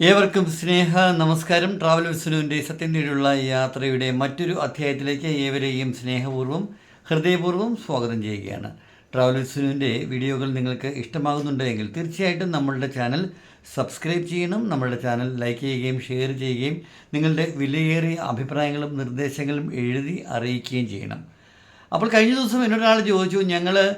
ഏവർക്കും സ്നേഹ നമസ്കാരം. ട്രാവൽ വിസ്നുവിന്റെ സത്യം നേടിയുള്ള യാത്രയുടെ മറ്റൊരു അധ്യായത്തിലേക്ക് ഏവരെയും സ്നേഹപൂർവം ഹൃദയപൂർവം സ്വാഗതം ചെയ്യുകയാണ്. ട്രാവൽ വിസ്നുവിന്റെ വീഡിയോകൾ നിങ്ങൾക്ക് ഇഷ്ടമാകുന്നുണ്ടെങ്കിൽ തീർച്ചയായിട്ടും നമ്മളുടെ ചാനൽ സബ്സ്ക്രൈബ് ചെയ്യണം. നമ്മളുടെ ചാനൽ ലൈക്ക് ചെയ്യുകയും ഷെയർ ചെയ്യുകയും നിങ്ങളുടെ വിലയേറിയ അഭിപ്രായങ്ങളും നിർദ്ദേശങ്ങളും എഴുതി അറിയിക്കുകയും ചെയ്യണം. അപ്പോൾ കഴിഞ്ഞ ദിവസം എന്നൊരാൾ ചോദിച്ചു ഞങ്ങൾ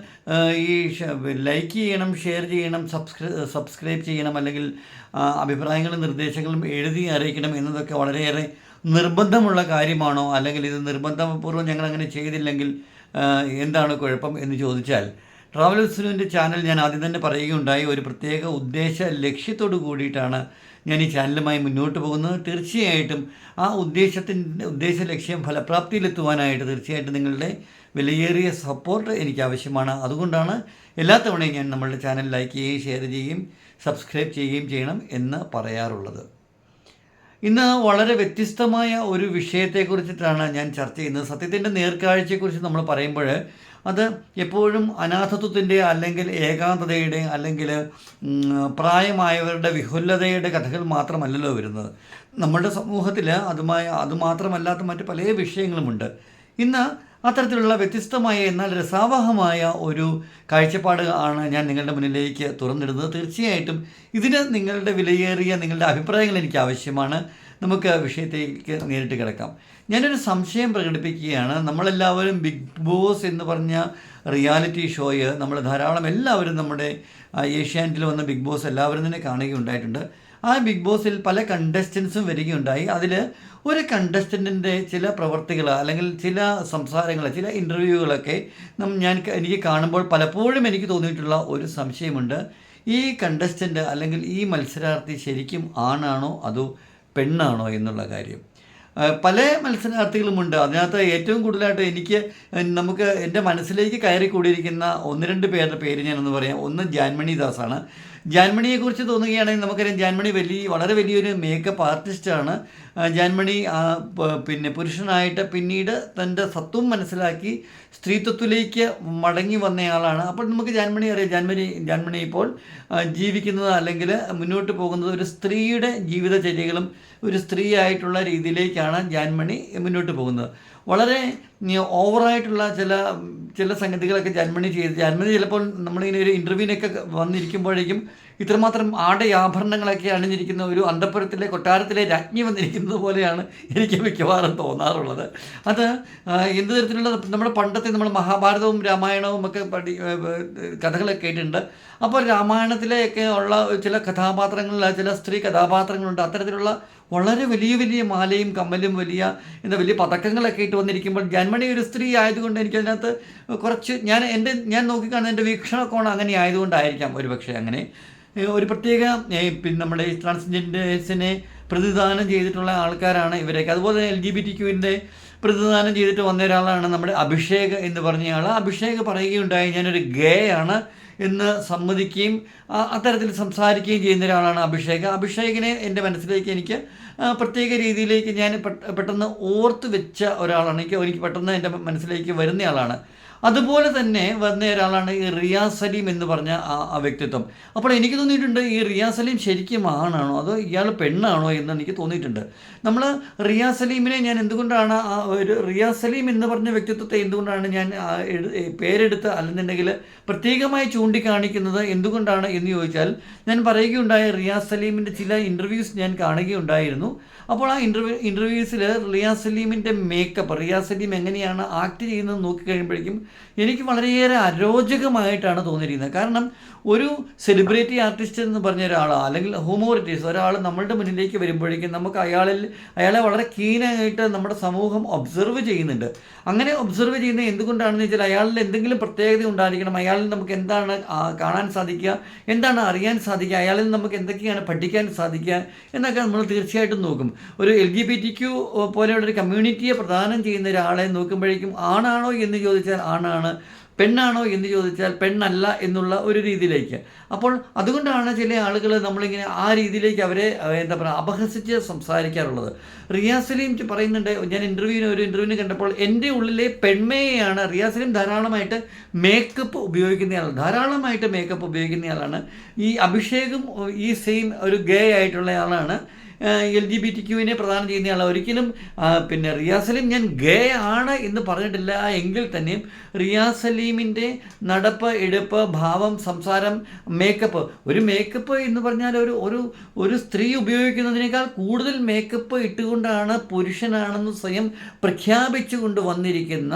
ഈ ലൈക്ക് ചെയ്യണം ഷെയർ ചെയ്യണം സബ്സ്ക്രൈ സബ്സ്ക്രൈബ് ചെയ്യണം അല്ലെങ്കിൽ അഭിപ്രായങ്ങളും നിർദ്ദേശങ്ങളും എഴുതി അറിയിക്കണം എന്നതൊക്കെ വളരെയേറെ നിർബന്ധമുള്ള കാര്യമാണോ? അല്ലെങ്കിൽ ഇത് നിർബന്ധപൂർവം ഞങ്ങൾ അങ്ങനെ ചെയ്തില്ലെങ്കിൽ എന്താണ് കുഴപ്പം? എന്ന് ചോദിച്ചാൽ ട്രാവൽ വിസ്നുവിന്റെ ചാനൽ ഞാൻ ആദ്യം തന്നെ പറയുകയുണ്ടായി. ഒരു പ്രത്യേക ഉദ്ദേശ ലക്ഷ്യത്തോടു കൂടിയിട്ടാണ് ഞാൻ ഈ ചാനലുമായി മുന്നോട്ട് പോകുന്നത്. തീർച്ചയായിട്ടും ആ ഉദ്ദേശത്തിന്റെ ഉദ്ദേശ ലക്ഷ്യം ഫലപ്രാപ്തിയിലെത്തുവാനായിട്ട് തീർച്ചയായിട്ടും നിങ്ങളുടെ വിലയേറിയ സപ്പോർട്ട് എനിക്ക് ആവശ്യമാണ് അതുകൊണ്ടാണ് എല്ലാ തവണയും ഞാൻ നമ്മളുടെ ചാനൽ ലൈക്ക് ചെയ്യുകയും ഷെയർ ചെയ്യുകയും സബ്സ്ക്രൈബ് ചെയ്യുകയും ചെയ്യണം എന്ന് പറയാറുള്ളത്. ഇന്ന് വളരെ വ്യത്യസ്തമായ ഒരു വിഷയത്തെക്കുറിച്ചിട്ടാണ് ഞാൻ ചർച്ച ചെയ്യുന്നത്. സത്യത്തിന്റെ നേർക്കാഴ്ചയെക്കുറിച്ച് നമ്മൾ പറയുമ്പോൾ അത് എപ്പോഴും അനാഥത്വത്തിന്റെ അല്ലെങ്കിൽ ഏകാന്തതയുടെ അല്ലെങ്കിൽ പ്രായമായവരുടെ വിഹുലതയുടെ കഥകൾ മാത്രമല്ലല്ലോ വരുന്നത്. നമ്മുടെ സമൂഹത്തിൽ അതുമായി അതുമാത്രമല്ലാത്ത മറ്റ് പല വിഷയങ്ങളുമുണ്ട്. ഇന്ന് അത്തരത്തിലുള്ള വ്യത്യസ്തമായ എന്നാൽ രസാവഹമായ ഒരു കാഴ്ചപ്പാട് ആണ് ഞാൻ നിങ്ങളുടെ മുന്നിലേക്ക് തുറന്നിടുന്നത്. തീർച്ചയായിട്ടും ഇതിന് നിങ്ങളുടെ വിലയേറിയ നിങ്ങളുടെ അഭിപ്രായങ്ങൾ എനിക്ക് ആവശ്യമാണ്. നമുക്ക് വിഷയത്തേക്ക് നേരിട്ട് കിടക്കാം. ഞാനൊരു സംശയം പ്രകടിപ്പിക്കുകയാണ്. നമ്മളെല്ലാവരും ബിഗ് ബോസ് എന്ന് പറഞ്ഞ റിയാലിറ്റി ഷോയ് നമ്മൾ ധാരാളം എല്ലാവരും നമ്മുടെ ഏഷ്യാനെറ്റിൽ വന്ന ബിഗ് ബോസ് എല്ലാവരും തന്നെ കാണുകയുണ്ടായിട്ടുണ്ട്. ആ ബിഗ് ബോസിൽ പല കണ്ടസ്റ്റൻസും വരികയുണ്ടായി. അതിൽ ഒരു കണ്ടസ്റ്റന്റിന്റെ ചില പ്രവർത്തികൾ അല്ലെങ്കിൽ ചില സംസാരങ്ങൾ ചില ഇന്റർവ്യൂകളൊക്കെ ഞാൻ എനിക്ക് കാണുമ്പോൾ പലപ്പോഴും എനിക്ക് തോന്നിയിട്ടുള്ള ഒരു സംശയമുണ്ട്. ഈ കണ്ടസ്റ്റന്റ് അല്ലെങ്കിൽ ഈ മത്സരാർത്ഥി ശരിക്കും ആണാണോ അതോ പെണ്ണാണോ എന്നുള്ള കാര്യം. പല മത്സരാർത്ഥികളുമുണ്ട്. അതിനകത്ത് ഏറ്റവും കൂടുതലായിട്ട് എനിക്ക് നമുക്ക് എന്റെ മനസ്സിലേക്ക് കയറി കൂടിയിരിക്കുന്ന ഒന്ന് രണ്ട് പേരുടെ പേര് ഞാനൊന്ന് പറയാം. ഒന്ന് ജാൻമണി ദാസാണ്. ജാൻമണിയെക്കുറിച്ച് തോന്നുകയാണെങ്കിൽ നമുക്കറിയാം ജാൻമണി വലിയ വളരെ വലിയൊരു മേക്കപ്പ് ആർട്ടിസ്റ്റാണ് ജാൻമണി പിന്നെ പുരുഷനായിട്ട് പിന്നീട് തന്റെ സത്വം മനസ്സിലാക്കി സ്ത്രീത്വത്തിലേക്ക് മടങ്ങി വന്നയാളാണ്. അപ്പോൾ നമുക്ക് ജാൻമണി അറിയാം. ജാൻമണി ജാൻമണി ഇപ്പോൾ ജീവിക്കുന്നത് അല്ലെങ്കിൽ മുന്നോട്ട് പോകുന്നത് ഒരു സ്ത്രീയുടെ ജീവിതചര്യകളും ഒരു സ്ത്രീ ആയിട്ടുള്ള രീതിയിലേക്കാണ് ജാൻമണി മുന്നോട്ട് പോകുന്നത്. വളരെ ഓവറായിട്ടുള്ള ചില ചില സംഗതികളൊക്കെ ജാൻമണി ചെയ്ത് ജാൻമണി ചിലപ്പോൾ നമ്മളിങ്ങനെ ഒരു ഇന്റർവ്യൂവിനൊക്കെ വന്നിരിക്കുമ്പോഴേക്കും ഇത്രമാത്രം ആടയാഭരണങ്ങളൊക്കെ അണിഞ്ഞിരിക്കുന്ന ഒരു അന്തപ്പുരത്തിലെ കൊട്ടാരത്തിലെ രാജ്ഞി വന്നിരിക്കുന്നത് പോലെയാണ് എനിക്ക് മിക്കവാറും തോന്നാറുള്ളത്. അത് എന്ത് തരത്തിലുള്ള നമ്മുടെ പണ്ടത്തെ നമ്മൾ മഹാഭാരതവും രാമായണവും ഒക്കെ പഠി കഥകളൊക്കെ കേട്ടിട്ടുണ്ട് അപ്പോൾ രാമായണത്തിലെയൊക്കെ ഉള്ള ചില കഥാപാത്രങ്ങളിൽ ചില സ്ത്രീ കഥാപാത്രങ്ങളുണ്ട്. അത്തരത്തിലുള്ള വളരെ വലിയ വലിയ മാലയും കമ്മലും വലിയ എന്താ വലിയ പതക്കങ്ങളൊക്കെ ഇട്ട് വന്നിരിക്കുമ്പോൾ ജന്മണി ഒരു സ്ത്രീ ആയതുകൊണ്ട് എനിക്ക് അതിനകത്ത് കുറച്ച് ഞാൻ എന്റെ ഞാൻ നോക്കിക്കാണുന്ന എന്റെ വീക്ഷണക്കോണം അങ്ങനെ ആയതുകൊണ്ടായിരിക്കാം ഒരു പക്ഷേ അങ്ങനെ. ഒരു പ്രത്യേക പിന്നെ നമ്മുടെ ട്രാൻസ്ജെൻഡേഴ്സിനെ പ്രതിദാനം ചെയ്തിട്ടുള്ള ആൾക്കാരാണ് ഇവരൊക്കെ. അതുപോലെ എൽ ജി ബി ടി ക്യൂവിന്റെ പ്രതിദാനം ചെയ്തിട്ട് വന്ന ഒരാളാണ് നമ്മുടെ അഭിഷേക് എന്ന് പറഞ്ഞ ആൾ അഭിഷേക് പറയുകയുണ്ടായി ഞാനൊരു ഗേ ആണ് എന്ന് സമ്മതിക്കുകയും അത്തരത്തിൽ സംസാരിക്കുകയും ചെയ്യുന്ന ഒരാളാണ് അഭിഷേക്. അഭിഷേകിനെ എന്റെ മനസ്സിലേക്ക് എനിക്ക് പ്രത്യേക രീതിയിലേക്ക് ഞാൻ പെട്ടെന്ന് ഓർത്ത് വെച്ച ഒരാളാണ്. എനിക്ക് എനിക്ക് പെട്ടെന്ന് എന്റെ മനസ്സിലേക്ക് വരുന്നയാളാണ് അതുപോലെ തന്നെ വന്ന ഒരാളാണ് ഈ റിയാസ് സലീം എന്ന് പറഞ്ഞ ആ വ്യക്തിത്വം. അപ്പോൾ എനിക്ക് തോന്നിയിട്ടുണ്ട് ഈ റിയാസ് സലീം ശരിക്കും ആണാണോ അതോ ഇയാൾ പെണ്ണാണോ എന്ന് എനിക്ക് തോന്നിയിട്ടുണ്ട്. നമ്മൾ റിയാസ് സലീമിനെ ഞാൻ എന്തുകൊണ്ടാണ് ആ ഒരു റിയാസ് സലീം എന്ന് പറഞ്ഞ വ്യക്തിത്വത്തെ എന്തുകൊണ്ടാണ് ഞാൻ പേരെടുത്ത് അല്ലെന്നുണ്ടെങ്കിൽ പ്രത്യേകമായി ചൂണ്ടിക്കാണിക്കുന്നത് എന്തുകൊണ്ടാണ് എന്ന് ചോദിച്ചാൽ ഞാൻ പറയുകയുണ്ടായ റിയാസ് സലീമിന്റെ ചില ഇന്റർവ്യൂസ് ഞാൻ കാണുകയുണ്ടായിരുന്നു. അപ്പോൾ ആ ഇന്റർവ്യൂ ഇന്റർവ്യൂസിൽ റിയാസ് സലീമിന്റെ മേക്കപ്പ് റിയാസ് സലീം എങ്ങനെയാണ് ആക്ട് ചെയ്യുന്നത് നോക്കി നോക്കിക്കഴിയുമ്പോഴേക്കും എനിക്ക് വളരെയേറെ അരോചകമായിട്ടാണ് തോന്നിയിരിക്കുന്നത്. കാരണം ഒരു സെലിബ്രിറ്റി ആർട്ടിസ്റ്റ് എന്ന് പറഞ്ഞ ഒരാളോ അല്ലെങ്കിൽ ഹ്യൂമോറിറ്റീസ് ഒരാൾ നമ്മളുടെ മുന്നിലേക്ക് വരുമ്പോഴേക്കും നമുക്ക് അയാളിൽ അയാളെ വളരെ കീനായിട്ട് നമ്മുടെ സമൂഹം ഒബ്സർവ് ചെയ്യുന്നുണ്ട്. അങ്ങനെ ഒബ്സർവ് ചെയ്യുന്നത് എന്തുകൊണ്ടാണെന്ന് വെച്ചാൽ അയാളിൽ എന്തെങ്കിലും പ്രത്യേകത ഉണ്ടായിരിക്കണം അയാളിൽ നമുക്ക് എന്താണ് കാണാൻ സാധിക്കുക എന്താണ് അറിയാൻ സാധിക്കുക അയാളിൽ നമുക്ക് എന്തൊക്കെയാണ് പഠിക്കാൻ സാധിക്കുക എന്നൊക്കെ നമ്മൾ തീർച്ചയായിട്ടും നോക്കും. ഒരു L G B T Q പോലെയുള്ള ഒരു കമ്മ്യൂണിറ്റിയെ പ്രദാനം ചെയ്യുന്ന ഒരാളെ നോക്കുമ്പോഴേക്കും ആണാണോ എന്ന് ചോദിച്ചാൽ ആണാണ് പെണ്ണാണോ എന്ന് ചോദിച്ചാൽ പെണ്ണല്ല എന്നുള്ള ഒരു രീതിയിലേക്ക്. അപ്പോൾ അതുകൊണ്ടാണ് ചില ആളുകൾ നമ്മളിങ്ങനെ ആ രീതിയിലേക്ക് അവരെ എന്താ പറയുക അപഹസിച്ച് സംസാരിക്കാറുള്ളത്. റിയാസലീം പറയുന്നുണ്ട് ഞാൻ ഇന്റർവ്യൂവിന് ഒരു ഇന്റർവ്യൂവിന് കണ്ടപ്പോൾ എന്റെ ഉള്ളിലെ പെൺമയെയാണ് റിയാസലീം ധാരാളമായിട്ട് മേക്കപ്പ് ഉപയോഗിക്കുന്നയാളാണ് ധാരാളമായിട്ട് മേക്കപ്പ് ഉപയോഗിക്കുന്നയാളാണ്. ഈ അഭിഷേകും ഈ സെയിം ഒരു ഗേ ആയിട്ടുള്ള ആളാണ് എൽ ജി ബി ടി ക്യൂവിനെ പ്രധാനം ചെയ്യുന്നയാൾ ഒരിക്കലും പിന്നെ റിയാസലീം ഞാൻ ഗേ ആണ് എന്ന് പറഞ്ഞിട്ടില്ല. എങ്കിൽ തന്നെയും റിയാസലീമിന്റെ നടപ്പ് എടുപ്പ് ഭാവം സംസാരം മേക്കപ്പ് ഒരു മേക്കപ്പ് എന്ന് പറഞ്ഞാൽ ഒരു ഒരു ഒരു സ്ത്രീ ഉപയോഗിക്കുന്നതിനേക്കാൾ കൂടുതൽ മേക്കപ്പ് ഇട്ടുകൊണ്ടാണ് പുരുഷനാണെന്ന് സ്വയം പ്രഖ്യാപിച്ചുകൊണ്ട് വന്നിരിക്കുന്ന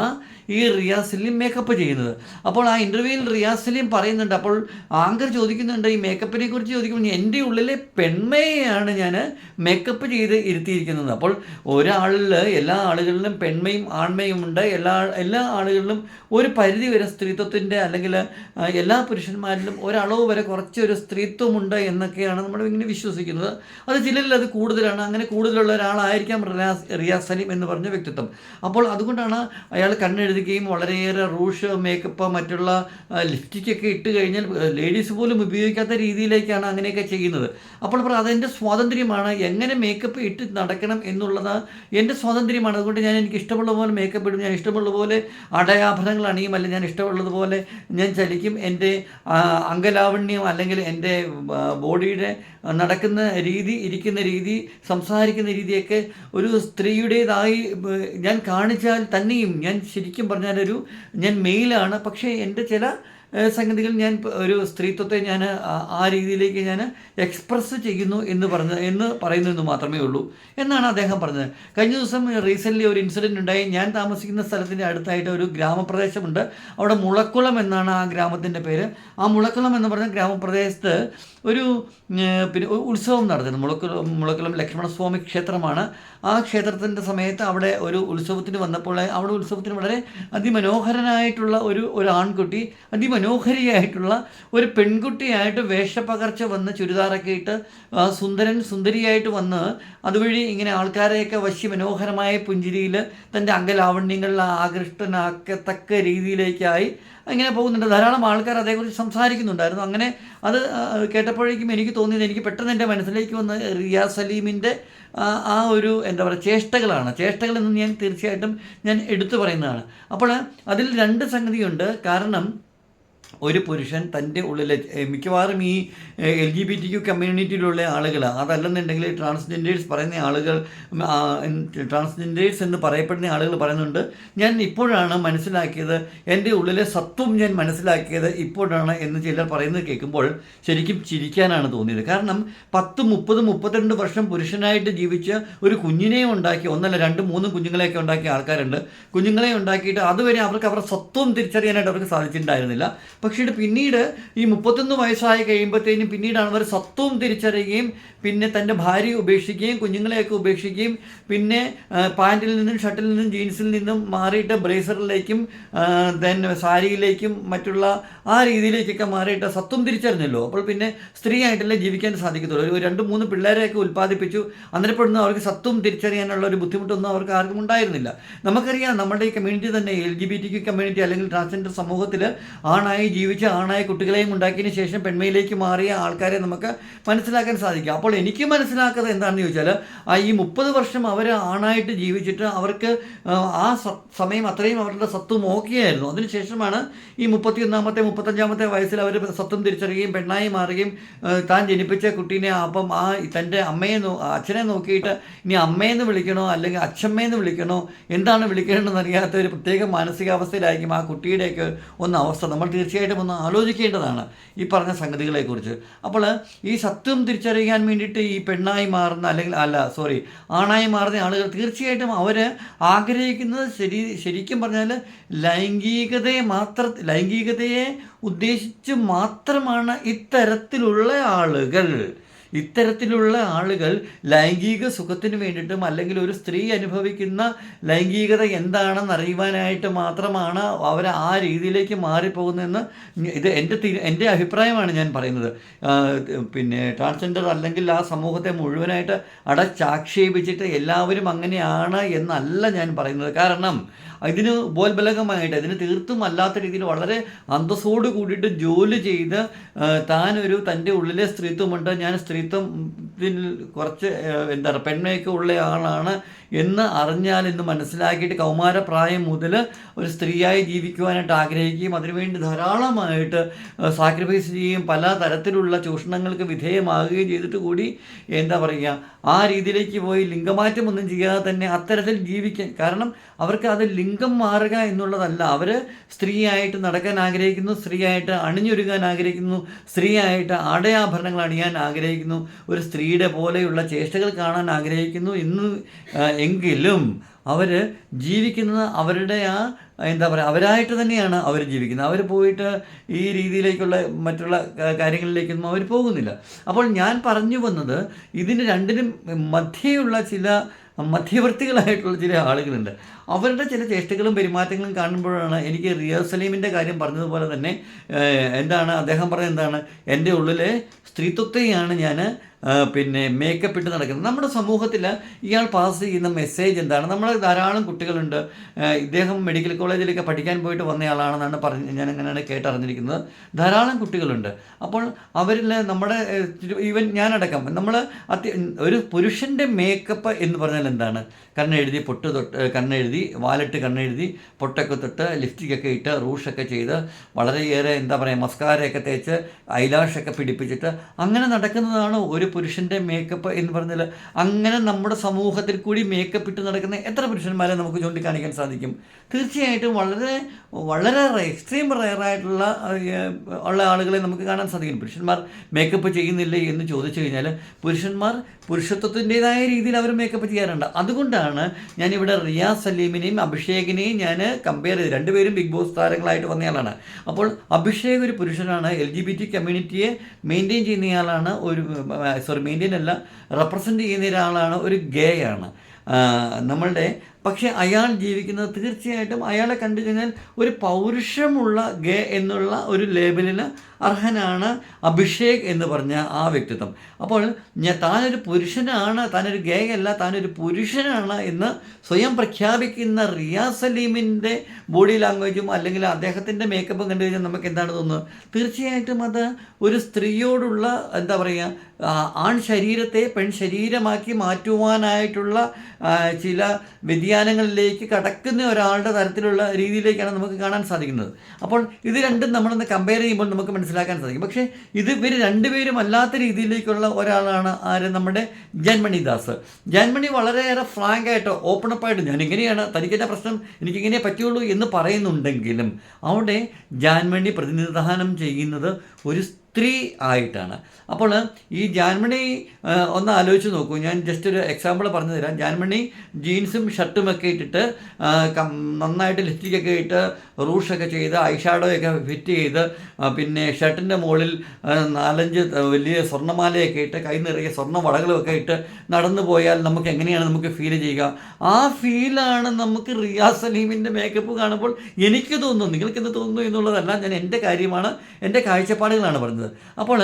ഈ റിയാസ് സലീം മേക്കപ്പ് ചെയ്യുന്നത്. അപ്പോൾ ആ ഇന്റർവ്യൂവിൽ റിയാസ് സലീം പറയുന്നുണ്ട് അപ്പോൾ ആങ്കർ ചോദിക്കുന്നുണ്ട് ഈ മേക്കപ്പിനെ കുറിച്ച് ചോദിക്കുമ്പോൾ എന്റെ ഉള്ളിലെ പെൺമയെയാണ് ഞാൻ മേക്കപ്പ് ചെയ്ത് ഇരുത്തിയിരിക്കുന്നത്. അപ്പോൾ ഒരാളിൽ എല്ലാ ആളുകളിലും പെൺമയും ആൺമയും ഉണ്ട്. എല്ലാ എല്ലാ ആളുകളിലും ഒരു പരിധി വരെ സ്ത്രീത്വത്തിന്റെ അല്ലെങ്കിൽ എല്ലാ പുരുഷന്മാരിലും ഒരളവ് വരെ കുറച്ചൊരു സ്ത്രീത്വമുണ്ട് എന്നൊക്കെയാണ് നമ്മൾ ഇങ്ങനെ വിശ്വസിക്കുന്നത്. അത് ചിലരിൽ അത് കൂടുതലാണ്. അങ്ങനെ കൂടുതലുള്ള ഒരാളായിരിക്കാം റിയാസ് റിയാസ് സലീം എന്ന് പറഞ്ഞ വ്യക്തിത്വം. അപ്പോൾ അതുകൊണ്ടാണ് അയാൾ കണ്ണെഴുതുകയും വളരെയേറെ റൂഷ് മേക്കപ്പ് മറ്റുള്ള ലിപ്സ്റ്റിക്കൊക്കെ ഇട്ട് കഴിഞ്ഞാൽ ലേഡീസ് പോലും ഉപയോഗിക്കാത്ത രീതിയിലേക്കാണ് അങ്ങനെയൊക്കെ ചെയ്യുന്നത്. അപ്പോൾ പറ അതെന്റെ സ്വാതന്ത്ര്യമാണ്. എങ്ങനെ മേക്കപ്പ് ഇട്ട് നടക്കണം എന്നുള്ളത് എന്റെ സ്വാതന്ത്ര്യമാണ്. അതുകൊണ്ട് ഞാൻ എനിക്ക് ഇഷ്ടമുള്ള പോലെ മേക്കപ്പ് ഇടും. ഞാൻ ഇഷ്ടമുള്ള പോലെ അടയാഭരണങ്ങൾ അണിയും അല്ലെങ്കിൽ ഞാൻ ഇഷ്ടമുള്ളതുപോലെ ഞാൻ ചലിക്കും. എന്റെ അംഗലാവണ്യം അല്ലെങ്കിൽ എന്റെ ബോഡിയുടെ നടക്കുന്ന രീതി ഇരിക്കുന്ന രീതി സംസാരിക്കുന്ന രീതിയൊക്കെ ഒരു സ്ത്രീയുടേതായി ഞാൻ കാണിച്ചാൽ തന്നെയും ഞാൻ ശരിക്കും പറഞ്ഞാൽ ഒരു ഞാൻ മെയിലാണ് പക്ഷേ എന്റെ ചില സംഗതികൾ ഞാൻ ഒരു സ്ത്രീത്വത്തെ ഞാൻ ആ- രീതിയിലേക്ക് ഞാൻ എക്സ്പ്രസ് ചെയ്യുന്നു എന്ന് പറഞ്ഞ എന്ന് പറയുന്നു എന്ന് മാത്രമേ ഉള്ളൂ എന്നാണ് അദ്ദേഹം പറഞ്ഞത്. കഴിഞ്ഞ ദിവസം റീസെന്റ്ലി ഒരു ഇൻസിഡന്റ് ഉണ്ടായി. ഞാൻ താമസിക്കുന്ന സ്ഥലത്തിന്റെ അടുത്തായിട്ട് ഒരു ഗ്രാമപ്രദേശമുണ്ട്. അവിടെ മുളക്കുളം എന്നാണ് ആ ഗ്രാമത്തിന്റെ പേര്. ആ മുളക്കുളം എന്ന് പറഞ്ഞ ഗ്രാമപ്രദേശത്ത് ഒരു പിന്നെ ഉത്സവം നടത്തുന്നു മുളക്കുളം മുളക്കുളം ലക്ഷ്മണസ്വാമി ക്ഷേത്രമാണ്. ആ ക്ഷേത്രത്തിന്റെ സമയത്ത് അവിടെ ഒരു ഉത്സവത്തിന് വന്നപ്പോൾ അവിടെ ഉത്സവത്തിന് വളരെ അതിമനോഹരനായിട്ടുള്ള ഒരു ഒരു ആൺകുട്ടി അതിമനോഹരിയായിട്ടുള്ള ഒരു പെൺകുട്ടിയായിട്ട് വേഷപ്പകർച്ച വന്ന് ചുരിദാറൊക്കെ ഇട്ട് സുന്ദരൻ സുന്ദരിയായിട്ട് വന്ന് അതുവഴി ഇങ്ങനെ ആൾക്കാരെയൊക്കെ വശ്യ മനോഹരമായ പുഞ്ചിരിയിൽ തന്റെ അംഗലാവണ്യങ്ങളിൽ ആകൃഷ്ടനാക്കത്തക്ക രീതിയിലേക്കായി ഇങ്ങനെ പോകുന്നുണ്ട്. ധാരാളം ആൾക്കാർ അതേക്കുറിച്ച് സംസാരിക്കുന്നുണ്ടായിരുന്നു. അങ്ങനെ അത് കേട്ടപ്പോഴേക്കും എനിക്ക് തോന്നിയത് എനിക്ക് പെട്ടെന്ന് എന്റെ മനസ്സിലേക്ക് വന്ന റിയാ സലീമിന്റെ ആ ഒരു എന്താ പറയുക ചേഷ്ടകളാണ്. ചേഷ്ടകൾ എന്ന് ഞാൻ തീർച്ചയായിട്ടും ഞാൻ എടുത്തു പറയുന്നതാണ്. അപ്പോൾ അതിൽ രണ്ട് സംഗതിയുണ്ട്. കാരണം ഒരു പുരുഷൻ തന്റെ ഉള്ളിലെ മിക്കവാറും ഈ L G B T Q കമ്മ്യൂണിറ്റിയിലുള്ള ആളുകൾ അതല്ലെന്നുണ്ടെങ്കിൽ ട്രാൻസ്ജെൻഡേഴ്സ് പറയുന്ന ആളുകൾ ട്രാൻസ്ജെൻഡേഴ്സ് എന്ന് പറയപ്പെടുന്ന ആളുകൾ പറയുന്നുണ്ട് ഞാൻ ഇപ്പോഴാണ് മനസ്സിലാക്കിയത് എന്റെ ഉള്ളിലെ സത്വം ഞാൻ മനസ്സിലാക്കിയത് ഇപ്പോഴാണ് എന്ന് ചിലർ പറയുന്നത് കേൾക്കുമ്പോൾ ശരിക്കും ചിരിക്കാനാണ് തോന്നിയത്. കാരണം പത്ത് മുപ്പത് മുപ്പത്തിരണ്ട് വർഷം പുരുഷനായിട്ട് ജീവിച്ച് ഒരു കുഞ്ഞിനെ ഉണ്ടാക്കി ഒന്നല്ല രണ്ട് മൂന്ന് കുഞ്ഞുങ്ങളെയൊക്കെ ഉണ്ടാക്കിയ ആൾക്കാരുണ്ട്. കുഞ്ഞുങ്ങളെ ഉണ്ടാക്കിയിട്ട് അതുവരെ അവർക്ക് അവരുടെ സത്വം തിരിച്ചറിയാനായിട്ട് അവർക്ക് സാധിച്ചിട്ടുണ്ടായിരുന്നില്ല. പക്ഷേ പിന്നീട് ഈ മുപ്പത്തൊന്ന് വയസ്സായി കഴിയുമ്പോഴത്തേനും പിന്നീടാണ് അവർ സത്വം തിരിച്ചറിയുകയും പിന്നെ തന്റെ ഭാര്യയെ ഉപേക്ഷിക്കുകയും കുഞ്ഞുങ്ങളെയൊക്കെ ഉപേക്ഷിക്കുകയും പിന്നെ പാന്റിൽ നിന്നും ഷർട്ടിൽ നിന്നും ജീൻസിൽ നിന്നും മാറിയിട്ട് ബ്രേസറിലേക്കും ദെൻ സാരിയിലേക്കും മറ്റുള്ള ആ രീതിയിലേക്കൊക്കെ മാറിയിട്ട് സത്വം തിരിച്ചറിഞ്ഞല്ലോ. അപ്പോൾ പിന്നെ സ്ത്രീ ആയിട്ടല്ലേ ജീവിക്കാൻ സാധിക്കത്തുള്ളൂ. ഒരു രണ്ട് മൂന്ന് പിള്ളേരെയൊക്കെ ഉൽപ്പാദിപ്പിച്ചു. അന്നേരപ്പെടുന്ന അവർക്ക് സത്വം തിരിച്ചറിയാനുള്ള ഒരു ബുദ്ധിമുട്ടൊന്നും അവർക്ക് ആർക്കും ഉണ്ടായിരുന്നില്ല. നമുക്കറിയാം നമ്മുടെ ഈ കമ്മ്യൂണിറ്റി തന്നെ L G B T Q community അല്ലെങ്കിൽ ട്രാൻസ്ജെൻഡർ സമൂഹത്തിൽ ആണായി ജീവിച്ച് ആണായ കുട്ടികളെയും ഉണ്ടാക്കിയതിന് ശേഷം പെൺമയിലേക്ക് മാറിയ ആൾക്കാരെ നമുക്ക് മനസ്സിലാക്കാൻ സാധിക്കും. അപ്പോൾ എനിക്ക് മനസ്സിലാക്കുന്നത് എന്താണെന്ന് ചോദിച്ചാൽ ഈ മുപ്പത് വർഷം അവർ ആണായിട്ട് ജീവിച്ചിട്ട് അവർക്ക് ആ, സമയം അത്രയും അവരുടെ സത്വം നോക്കിയായിരുന്നു അതിനുശേഷമാണ് ഈ മുപ്പത്തിയൊന്നാമത്തെ മുപ്പത്തഞ്ചാമത്തെ വയസ്സിൽ അവർ സത്വം തിരിച്ചറിയുകയും പെണ്ണായി മാറുകയും താൻ ജനിപ്പിച്ച കുട്ടീനെ അപ്പം ആ തന്റെ അമ്മയെ അച്ഛനെ നോക്കിയിട്ട് ഇനി അമ്മയെന്ന് വിളിക്കണോ അല്ലെങ്കിൽ അച്ഛമ്മയെന്ന് വിളിക്കണോ എന്താണ് വിളിക്കേണ്ടതെന്ന് അറിയാത്ത ഒരു പ്രത്യേക മാനസികാവസ്ഥയിലായിരിക്കും ആ കുട്ടിയുടെയൊക്കെ ഒന്ന് അവസ്ഥ. നമ്മൾ തീർച്ചയായിട്ടും ഒന്ന് ആലോചിക്കേണ്ടതാണ് ഈ പറഞ്ഞ സംഗതികളെക്കുറിച്ച്. അപ്പോൾ ഈ സത്വം തിരിച്ചറിയാൻ വേണ്ടിയിട്ട് ഈ പെണ്ണായി മാറുന്ന അല്ലെങ്കിൽ അല്ല സോറി ആണായി മാറുന്ന ആളുകൾ തീർച്ചയായിട്ടും അവർ ആഗ്രഹിക്കുന്നത് ശരി ശരിക്കും പറഞ്ഞാൽ ലൈംഗികതയെ മാത്ര ലൈംഗികതയെ ഉദ്ദേശിച്ച് മാത്രമാണ് ഇത്തരത്തിലുള്ള ആളുകൾ. ഇത്തരത്തിലുള്ള ആളുകൾ ലൈംഗിക സുഖത്തിന് വേണ്ടിയിട്ടും അല്ലെങ്കിൽ ഒരു സ്ത്രീ അനുഭവിക്കുന്ന ലൈംഗികത എന്താണെന്ന് അറിയുവാനായിട്ട് മാത്രമാണ് അവർ ആ രീതിയിലേക്ക് മാറിപ്പോകുന്നതെന്ന് ഇത് എന്റെ എന്റെ അഭിപ്രായമാണ് ഞാൻ പറയുന്നത്. പിന്നെ ട്രാൻസ്ജെൻഡർ അല്ലെങ്കിൽ ആ സമൂഹത്തെ മുഴുവനായിട്ട് അടച്ചാക്ഷേപിച്ചിട്ട് എല്ലാവരും അങ്ങനെയാണ് എന്നല്ല ഞാൻ പറയുന്നത്. കാരണം ഇതിന് ബോൽബലകമായിട്ട് ഇതിന് തീർത്തും അല്ലാത്ത രീതിയിൽ വളരെ അന്തസ്സോട് കൂടിയിട്ട് ജോലി ചെയ്ത് താനൊരു തന്റെ ഉള്ളിലെ സ്ത്രീത്വമുണ്ട് ഞാൻ സ്ത്രീത്വത്തിൽ കുറച്ച് എന്താ പെൺമയൊക്കെ ഉള്ള ആളാണ് എന്ന് അറിഞ്ഞാൽ എന്ന് മനസ്സിലാക്കിയിട്ട് കൗമാരപ്രായം മുതൽ ഒരു സ്ത്രീയായി ജീവിക്കുവാനായിട്ട് ആഗ്രഹിക്കുകയും അതിനുവേണ്ടി ധാരാളമായിട്ട് സാക്രിഫൈസ് ചെയ്യുകയും പല തരത്തിലുള്ള ചൂഷണങ്ങൾക്ക് വിധേയമാകുകയും ചെയ്തിട്ട് കൂടി എന്താ പറയുക ആ രീതിയിലേക്ക് പോയി ലിംഗമാറ്റം ഒന്നും ചെയ്യാതെ തന്നെ അത്തരത്തിൽ ജീവിക്കാൻ കാരണം അവർക്ക് അത് ലിംഗം മാറുക എന്നുള്ളതല്ല. അവർ സ്ത്രീയായിട്ട് നടക്കാൻ ആഗ്രഹിക്കുന്നു സ്ത്രീയായിട്ട് അണിഞ്ഞൊരുങ്ങാൻ ആഗ്രഹിക്കുന്നു സ്ത്രീയായിട്ട് ആടയാഭരണങ്ങൾ അണിയാൻ ആഗ്രഹിക്കുന്നു. ഒരു സ്ത്രീയുടെ പോലെയുള്ള ചേഷ്ടകൾ കാണാൻ ആഗ്രഹിക്കുന്നു. എന്ന് എങ്കിലും അവർ ജീവിക്കുന്നത് അവരുടെ ആ എന്താ പറയുക അവരായിട്ട് തന്നെയാണ് അവർ ജീവിക്കുന്നത്. അവർ പോയിട്ട് ഈ രീതിയിലേക്കുള്ള മറ്റുള്ള കാര്യങ്ങളിലേക്കൊന്നും അവർ പോകുന്നില്ല. അപ്പോൾ ഞാൻ പറഞ്ഞു വന്നത് ഇതിന് രണ്ടിനും മധ്യയുള്ള ചില മധ്യവർത്തികളായിട്ടുള്ള ചില ആളുകളുണ്ട്. അവരുടെ ചില ചേഷ്ടകളും പെരുമാറ്റങ്ങളും കാണുമ്പോഴാണ് എനിക്ക് റിയാസ് സലീമിന്റെ കാര്യം പറഞ്ഞതുപോലെ തന്നെ എന്താണ് അദ്ദേഹം പറഞ്ഞത് എന്താണ്? എന്റെ ഉള്ളിലെ സ്ത്രീത്വത്തെയാണ് ഞാൻ പിന്നെ മേക്കപ്പ് ഇട്ട് നടക്കുന്നത്. നമ്മുടെ സമൂഹത്തിൽ ഇയാൾ പാസ് ചെയ്യുന്ന മെസ്സേജ് എന്താണ്? നമ്മൾ ധാരാളം കുട്ടികളുണ്ട്. ഇദ്ദേഹം മെഡിക്കൽ കോളേജിലൊക്കെ പഠിക്കാൻ പോയിട്ട് വന്നയാളാണെന്നാണ് പറഞ്ഞ് ഞാൻ അങ്ങനെയാണ് കേട്ടറിഞ്ഞിരിക്കുന്നത്. ധാരാളം കുട്ടികളുണ്ട്. അപ്പോൾ അവരിൽ നമ്മുടെ ഈവൻ ഞാനടക്കം നമ്മൾ അത്യ ഒരു പുരുഷന്റെ മേക്കപ്പ് എന്ന് പറഞ്ഞാൽ എന്താണ്? കണ്ണെഴുതി പൊട്ട് തൊട്ട് കണ്ണെഴുതി വാലിട്ട് കണ്ണെഴുതി പൊട്ടൊക്കെ തൊട്ട് ലിപ്സ്റ്റിക്കൊക്കെ ഇട്ട് റൂഷൊക്കെ ചെയ്ത് വളരെയേറെ എന്താ പറയുക മസ്കാരയൊക്കെ തേച്ച് ഐലാഷൊക്കെ പിടിപ്പിച്ചിട്ട് അങ്ങനെ നടക്കുന്നതാണ് ഒരു പുരുഷന്റെ മേക്കപ്പ് എന്ന് പറഞ്ഞാൽ അങ്ങനെ നമ്മുടെ സമൂഹത്തിൽ കൂടി മേക്കപ്പ് ഇട്ട് നടക്കുന്ന എത്ര പുരുഷന്മാരെ നമുക്ക് ചൂണ്ടിക്കാണിക്കാൻ സാധിക്കും? തീർച്ചയായിട്ടും വളരെ വളരെ എക്സ്ട്രീം റയറായിട്ടുള്ള ഉള്ള ആളുകളെ നമുക്ക് കാണാൻ സാധിക്കും. പുരുഷന്മാർ മേക്കപ്പ് ചെയ്യുന്നില്ലേ എന്ന് ചോദിച്ചു കഴിഞ്ഞാൽ പുരുഷന്മാർ പുരുഷത്വത്തിന്റെതായ രീതിയിൽ അവർ മേക്കപ്പ് ചെയ്യാറുണ്ട്. അതുകൊണ്ടാണ് ഞാനിവിടെ റിയാസ് സലീമിനെയും അഭിഷേകിനെയും ഞാൻ കമ്പയർ ചെയ്ത് രണ്ടുപേരും ബിഗ് ബോസ് താരങ്ങളായിട്ട് വന്നയാളാണ്. അപ്പോൾ അഭിഷേക് ഒരു പുരുഷനാണ് എൽ ജി ബി ടി കമ്മ്യൂണിറ്റിയെ മെയിന്റെയിൻ ചെയ്യുന്നയാളാണ് ഒരു സോറി മെയിന്റെയിൻ അല്ല റെപ്രസെന്റ് ചെയ്യുന്ന ഒരാളാണ് ഒരു ഗേ ആണ് നമ്മളുടെ പക്ഷേ അയാൾ ജീവിക്കുന്നത് തീർച്ചയായിട്ടും അയാളെ കണ്ടു കഴിഞ്ഞാൽ ഒരു പൗരുഷമുള്ള ഗേ എന്നുള്ള ഒരു ലേബലിന് അർഹനാണ് അഭിഷേക് എന്ന് പറഞ്ഞ ആ വ്യക്തിത്വം. അപ്പോൾ ഞാൻ താനൊരു പുരുഷനാണ് താനൊരു ഗേ അല്ല താനൊരു പുരുഷനാണ് എന്ന് സ്വയം പ്രഖ്യാപിക്കുന്ന റിയാസ് സലീമിന്റെ ബോഡി ലാംഗ്വേജും അല്ലെങ്കിൽ അദ്ദേഹത്തിന്റെ മേക്കപ്പും കണ്ടു കഴിഞ്ഞാൽ നമുക്ക് എന്താണ് തോന്നുന്നത്? തീർച്ചയായിട്ടും അത് ഒരു സ്ത്രീയോടുള്ള എന്താ പറയുക ആൺ ശരീരത്തെ പെൺ ശരീരമാക്കി മാറ്റുവാനായിട്ടുള്ള ചില ചില വ്യതിയാനങ്ങളിലേക്ക് കടക്കുന്ന ഒരാളുടെ തരത്തിലുള്ള രീതിയിലേക്കാണ് നമുക്ക് കാണാൻ സാധിക്കുന്നത്. അപ്പോൾ ഇത് രണ്ടും നമ്മളൊന്ന് കമ്പയർ ചെയ്യുമ്പോൾ നമുക്ക് മനസ്സിലാക്കാൻ സാധിക്കും. പക്ഷേ ഇത് ഇവർ രണ്ടുപേരും അല്ലാത്ത രീതിയിലേക്കുള്ള ഒരാളാണ് ആര്? നമ്മുടെ ജാൻമണി ദാസ് ജാൻമണി വളരെയേറെ ഫ്രാങ്ക് ആയിട്ട് ഓപ്പൺ അപ്പായിട്ട് ഞാൻ ഇങ്ങനെയാണ് തനിക്കെന്റെ പ്രശ്നം? എനിക്കിങ്ങനെ പറ്റുള്ളൂ എന്ന് പറയുന്നുണ്ടെങ്കിലും അവിടെ ജാൻമണി പ്രതിനിധാനം ചെയ്യുന്നത് ഒരു സ്ത്രീ ആയിട്ടാണ്. അപ്പോൾ ഈ ജാൻമണി ഒന്ന് ആലോചിച്ച് നോക്കൂ. ഞാൻ ജസ്റ്റ് ഒരു എക്സാമ്പിൾ പറഞ്ഞു തരാം ജാൻമണി ജീൻസും ഷർട്ടും ഒക്കെ ഇട്ടിട്ട് നന്നായിട്ട് ലിപ്സ്റ്റിക്കൊക്കെ ഇട്ട് റൂഷൊക്കെ ചെയ്ത് ഐഷാഡോയൊക്കെ ഫിറ്റ് ചെയ്ത് പിന്നെ ഷർട്ടിന്റെ മുകളിൽ നാലഞ്ച് വലിയ സ്വർണമാലയൊക്കെ ഇട്ട് കൈ നിറയെ സ്വർണ വളകളുമൊക്കെ ഇട്ട് നടന്നു പോയാൽ നമുക്ക് എങ്ങനെയാണ് നമുക്ക് ഫീൽ ചെയ്യുക? ആ ഫീലാണ് നമുക്ക് റിയാസ് സലീമിന്റെ മേക്കപ്പ് കാണുമ്പോൾ എനിക്ക് തോന്നുന്നു. നിങ്ങൾക്ക് എന്ത് തോന്നുന്നു എന്നുള്ളതല്ല ഞാൻ എന്റെ കാര്യമാണ് എന്റെ കാഴ്ചപ്പാടുകളാണ് പറഞ്ഞത്. അപ്പോൾ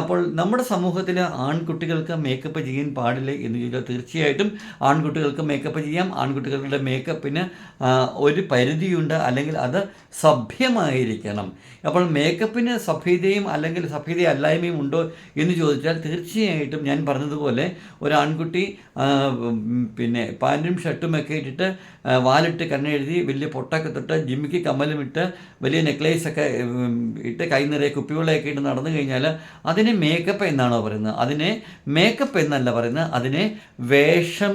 അപ്പോൾ നമ്മുടെ സമൂഹത്തിൽ ആൺകുട്ടികൾക്ക് മേക്കപ്പ് ചെയ്യാൻ പാടില്ല എന്ന് ചോദിച്ചാൽ തീർച്ചയായിട്ടും ആൺകുട്ടികൾക്ക് മേക്കപ്പ് ചെയ്യാം. ആൺകുട്ടികളുടെ മേക്കപ്പിന് ഒരു പരിധിയുണ്ട്. അല്ലെങ്കിൽ അത് സഭ്യമായിരിക്കണം. അപ്പോൾ മേക്കപ്പിന് സഭ്യതയും അല്ലെങ്കിൽ സഭ്യത അല്ലായ്മയും ഉണ്ടോ എന്ന് ചോദിച്ചാൽ തീർച്ചയായിട്ടും ഞാൻ പറഞ്ഞതുപോലെ ഒരു ആൺകുട്ടി പിന്നെ പാന്റും ഷർട്ടും ഒക്കെ ഇട്ടിട്ട് വാലിട്ട് കണ്ണെഴുതി വലിയ പൊട്ടൊക്കെ തൊട്ട് ജിമ്മിക്ക് കമ്മലും ഇട്ട് വലിയ നെക്ലേസൊക്കെ ഇട്ട് കൈ നിറയെ ഇട്ട് നടന്നു കഴിഞ്ഞാൽ അതിനെ മേക്കപ്പ് എന്നാണോ പറയുന്നത്? അതിനെ മേക്കപ്പ് എന്നല്ല പറയുന്നത്. അതിനെ വേഷം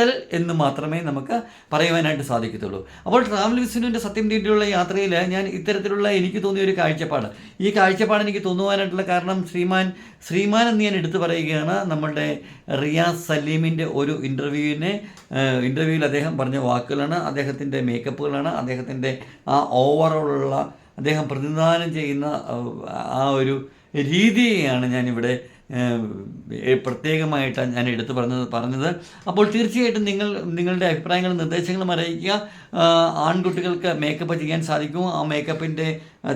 കെട്ടൽ എന്ന് മാത്രമേ നമുക്ക് പറയുവാനായിട്ട് സാധിക്കത്തുള്ളൂ. അപ്പോൾ ട്രാവൽ വിസിനുവിന്റെ സത്യം രീതിയിലുള്ള യാത്രയിൽ ഞാൻ ഇത്തരത്തിലുള്ള എനിക്ക് തോന്നിയ ഒരു കാഴ്ചപ്പാട്. ഈ കാഴ്ചപ്പാട് എനിക്ക് തോന്നുവാനായിട്ടുള്ള കാരണം ശ്രീമാൻ ശ്രീമാൻ എന്ന് ഞാൻ എടുത്തു പറയുകയാണ് നമ്മളുടെ റിയാസ് സലീമിന്റെ ഒരു ഇന്റർവ്യൂവിനെ ഇന്റർവ്യൂവിൽ അദ്ദേഹം പറഞ്ഞ വാക്കുകളാണ് അദ്ദേഹത്തിന്റെ മേക്കപ്പുകളാണ് അദ്ദേഹത്തിന്റെ ആ ഓവറോളുള്ള അദ്ദേഹം പ്രതിനിധാനം ചെയ്യുന്ന ആ ഒരു രീതിയെയാണ് ഞാനിവിടെ ഏഹ്, പ്രത്യേകമായിട്ട് ഞാൻ എടുത്തു പറഞ്ഞത് പറഞ്ഞത്. അപ്പോൾ തീർച്ചയായിട്ടും നിങ്ങൾ നിങ്ങളുടെ അഭിപ്രായങ്ങളും നിർദ്ദേശങ്ങളും അറിയിക്കുക. ആൺകുട്ടികൾക്ക് മേക്കപ്പ് ചെയ്യാൻ സാധിക്കും ആ മേക്കപ്പിന്റെ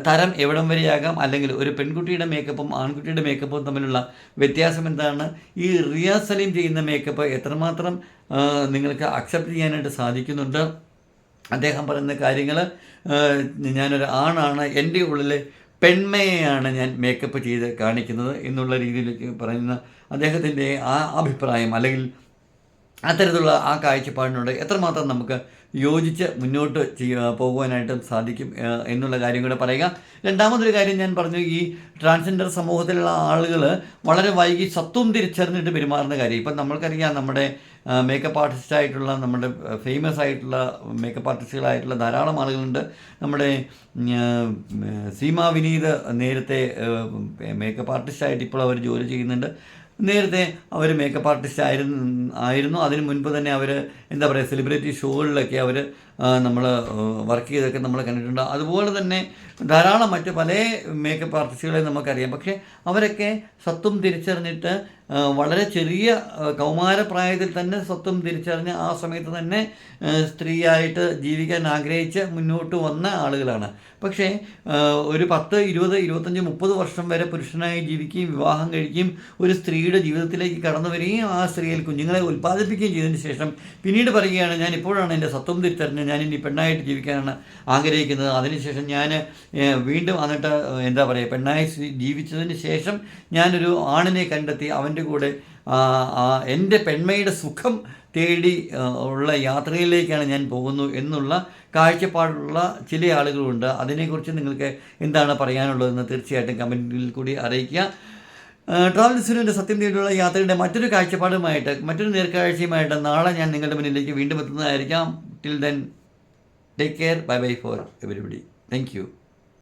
തരം എവിടം വരെയാകാം? അല്ലെങ്കിൽ ഒരു പെൺകുട്ടിയുടെ മേക്കപ്പും ആൺകുട്ടിയുടെ മേക്കപ്പും തമ്മിലുള്ള വ്യത്യാസം എന്താണ്? ഈ റിയ സലീം ചെയ്യുന്ന മേക്കപ്പ് എത്രമാത്രം നിങ്ങൾക്ക് അക്സെപ്റ്റ് ചെയ്യാനായിട്ട് സാധിക്കുന്നുണ്ട്? അദ്ദേഹം പറയുന്ന കാര്യങ്ങൾ ഞാനൊരു ആണാണ് എന്റെ ഉള്ളിലെ പെൺമയെയാണ് ഞാൻ മേക്കപ്പ് ചെയ്ത് കാണിക്കുന്നത് എന്നുള്ള രീതിയിലേക്ക് പറയുന്ന അദ്ദേഹത്തിന്റെ ആ അഭിപ്രായം അല്ലെങ്കിൽ അത്തരത്തിലുള്ള ആ കാഴ്ചപ്പാടിനോട് എത്രമാത്രം നമുക്ക് യോജിച്ച് മുന്നോട്ട് പോകുവാനായിട്ടും സാധിക്കും എന്നുള്ള കാര്യം കൂടെ പറയുക. രണ്ടാമതൊരു കാര്യം ഞാൻ പറഞ്ഞു ഈ ട്രാൻസ്ജെൻഡർ സമൂഹത്തിലുള്ള ആളുകൾ വളരെ വൈകി സത്വം തിരിച്ചറിഞ്ഞിട്ട് പെരുമാറുന്ന കാര്യം. ഇപ്പം നമ്മൾക്കറിയാം നമ്മുടെ മേക്കപ്പ് ആർട്ടിസ്റ്റ് ആയിട്ടുള്ള നമ്മുടെ ഫേമസ് ആയിട്ടുള്ള മേക്കപ്പ് ആർട്ടിസ്റ്റുകളായിട്ടുള്ള ധാരാളം ആളുകളുണ്ട്. നമ്മുടെ സീമ വിനീത് നേരത്തെ മേക്കപ്പ് ആർട്ടിസ്റ്റായിട്ട് ഇപ്പോൾ അവർ ജോലി ചെയ്യുന്നുണ്ട്. നേരത്തെ അവർ മേക്കപ്പ് ആർട്ടിസ്റ്റ് ആയിരുന്നു ആയിരുന്നു. അതിന് മുൻപ് തന്നെ അവർ എന്താ പറയുക സെലിബ്രിറ്റി ഷോകളിലൊക്കെ അവർ നമ്മൾ വർക്ക് ചെയ്തൊക്കെ നമ്മൾ കണ്ടിട്ടുണ്ട്. അതുപോലെ തന്നെ ധാരാളം മറ്റ് പല മേക്കപ്പ് ആർട്ടിസ്റ്റുകളെ നമുക്കറിയാം. പക്ഷേ അവരൊക്കെ സ്വത്വം തിരിച്ചറിഞ്ഞിട്ട് വളരെ ചെറിയ കൗമാരപ്രായത്തിൽ തന്നെ സ്വത്വം തിരിച്ചറിഞ്ഞ് ആ സമയത്ത് തന്നെ സ്ത്രീയായിട്ട് ജീവിക്കാൻ ആഗ്രഹിച്ച് മുന്നോട്ട് വന്ന ആളുകളാണ്. പക്ഷേ ഒരു പത്ത് ഇരുപത് ഇരുപത്തഞ്ച് മുപ്പത് വർഷം വരെ പുരുഷനായി ജീവിക്കുകയും വിവാഹം കഴിക്കുകയും ഒരു സ്ത്രീയുടെ ജീവിതത്തിലേക്ക് കടന്നു വരികയും ആ സ്ത്രീയിൽ കുഞ്ഞുങ്ങളെ ഉൽപ്പാദിപ്പിക്കുകയും ചെയ്തതിന് ശേഷം പിന്നീട് പറയുകയാണ് ഞാൻ ഇപ്പോഴാണ് എന്റെ സ്വത്വം തിരിച്ചറിഞ്ഞ് ഞാൻ ഇനി പെണ്ണായിട്ട് ജീവിക്കാനാണ് ആഗ്രഹിക്കുന്നത്. അതിനുശേഷം ഞാൻ വീണ്ടും എന്നിട്ട് എന്താ പറയുക പെണ്ണായി ജീവിച്ചതിന് ശേഷം ഞാനൊരു ആണിനെ കണ്ടെത്തി അവന്റെ കൂടെ എന്റെ പെൺമയുടെ സുഖം തേടി ഉള്ള യാത്രയിലേക്കാണ് ഞാൻ പോകുന്നു എന്നുള്ള കാഴ്ചപ്പാടുള്ള ചില ആളുകളുണ്ട്. അതിനെക്കുറിച്ച് നിങ്ങൾക്ക് എന്താണ് പറയാനുള്ളതെന്ന് തീർച്ചയായിട്ടും കമന്റിൽ കൂടി അറിയിക്കുക. ട്രാവൽ സിനുവിന്റെ സത്യം തേടിയുള്ള യാത്രയുടെ മറ്റൊരു കാഴ്ചപ്പാടുമായിട്ട് മറ്റൊരു നേർക്കാഴ്ചയുമായിട്ട് നാളെ ഞാൻ നിങ്ങളുടെ മുന്നിലേക്ക് വീണ്ടും എത്തുന്നതായിരിക്കാം. Till then take care bye bye for everybody thank you